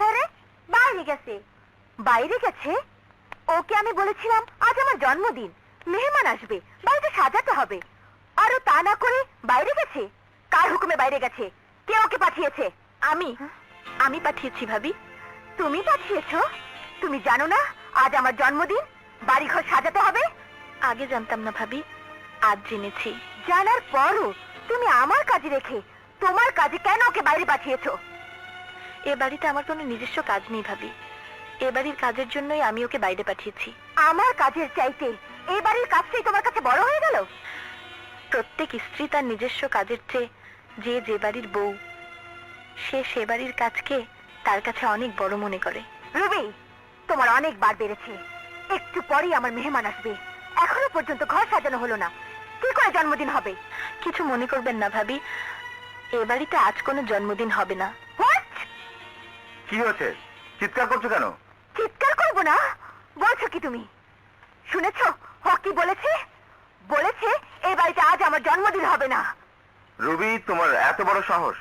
গেছে। বাইরে গেছে? ওকে আমি বলেছিলাম, আজ আমার জন্মদিন। মেহমান আসবে, বাড়িতে সাজাতে হবে। আরও তা না করে বাইরে গেছে? কার হুকুমে বাইরে গেছে? কে ওকে পাঠিয়েছে? আমি। আমি পাঠিয়েছি, ভাবি। তুমি পাঠিয়েছো? তুমি জানো না, আজ আমার জন্মদিন? বাড়িঘর সাজাতে হবে? আগে জানতাম না, ভাবি। আজ জেনেছি। জানার পরও তুমি আমার কাজে রেখে তোমার কাজে কেন ওকে বাইরে পাঠিয়েছো? এ বাড়িতে আমার কোনো নিজস্ব কাজ নেই ভাবি। এ বাড়ির কাজের জন্যই আমি ওকে বাইরে পাঠিয়েছি। আমার কাজের চাইতে এই বাড়ির কাজটাই তোমার কাছে বড় হয়ে গেল? প্রত্যেক স্ত্রী তার নিজস্ব কাজের চেয়ে যে যে বাড়ির বউ সে সে বাড়ির কাজকে তার কাছে অনেক বড় মনে করে। রুবি তোমার অনেক বার বেড়েছে। একটু পরেই আমার মেহমান আসবে। এখনও পর্যন্ত ঘর সাজানো হলো না। কি করে জন্মদিন হবে? কিছু মনে করবেন না ভাবি। এ বাড়িতে আজ কোনো জন্মদিন হবে না। কি হয়েছে? চিৎকার করছ কেন? চিৎকার করব না। বলছো কি তুমি? শুনেছো? হকি বলেছে? বলেছে এই বাড়িতে আজ আমার জন্মদিন হবে না। রুবি তোমার এত বড় সাহস।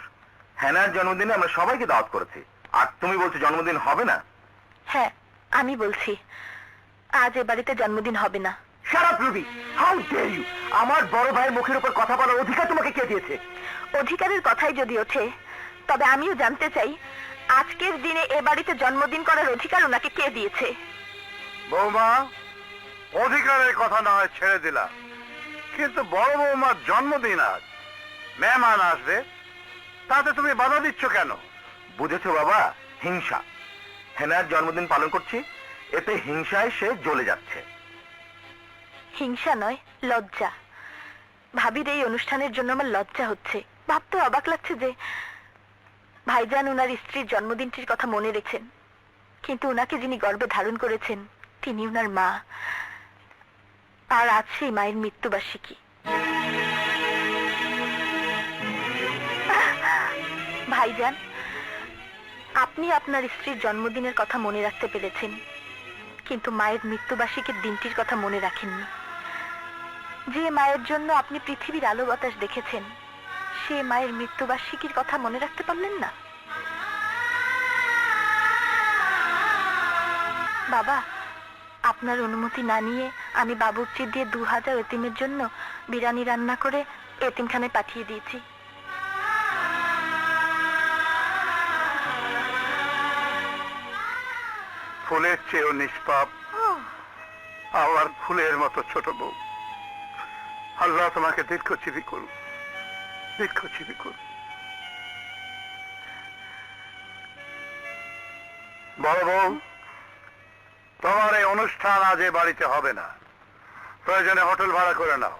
হ্যানার জন্মদিনে আমরা সবাইকে দাওয়াত করেছি। আর তুমি বলছো জন্মদিন হবে না? হ্যাঁ আমি বলছি আজ এ বাড়িতে জন্মদিন হবে না। Shut up Ruby! How dare you আমার বড় ভাইয়ের মুখের উপর কথা বলার অধিকার তোমাকে কে দিয়েছে? অধিকারের কথাই যদি ওঠে তবে আমিও জানতে চাই আজকের দিনে এ বাড়িতে জন্মদিন করার অধিকার ওনাকে কে দিয়েছে? বৌমা অধিকারের কথা না হয় ছেড়ে দিলাম কিন্তু বড় বৌমার জন্মদিন আজ। মেহমান আসবে তাতে তুমি বাধা দিচ্ছ কেন? বুঝেছ বাবা হিংসা। হেনার জন্মদিন পালন করছি এতে হিংসায় সে জ্বলে যাচ্ছে। হিংসা নয় লজ্জা। ভাবির এই অনুষ্ঠানের জন্য আমার লজ্জা হচ্ছে। ভাবতে অবাক লাগছে যে ভাইজান ওনার স্ত্রীর জন্মদিনটির কথা মনে রেখেছেন কিন্তু ওনাকে যিনি গর্বে ধারণ করেছেন, তিনি ওনার মা। আর আজ সেই মায়ের মৃত্যুবার্ষিকী। ভাইজান, আপনি আপনার স্ত্রীর জন্মদিনের কথা মনে রাখতে পেরেছেন, কিন্তু মায়ের মৃত্যুবার্ষিকীর দিনটির কথা মনে রাখেননি। যে মায়ের জন্য আপনি পৃথিবীর আলো বাতাস দেখেছেন সে মায়ের মৃত্যুবার্ষিকীর কথা মনে রাখতে পারলেন না? বাবা আপনার অনুমতি না নিয়ে আমি বাবুর্চি দিয়ে দু হাজার এতিমের জন্য বিরিয়ানি রান্না করে এতিমখানায় পাঠিয়ে দিয়েছি। ফুলের চেয়েও নিষ্পাপ। আবার ফুলের মতো ছোট বউ। আল্লাহ তোমাকে দীর্ঘজীবী করুন দীর্ঘজীবী করুন বড় বউ তোমার এই অনুষ্ঠান আজ বাড়িতে হবে না। প্রয়োজনে হোটেল ভাড়া করে নাও।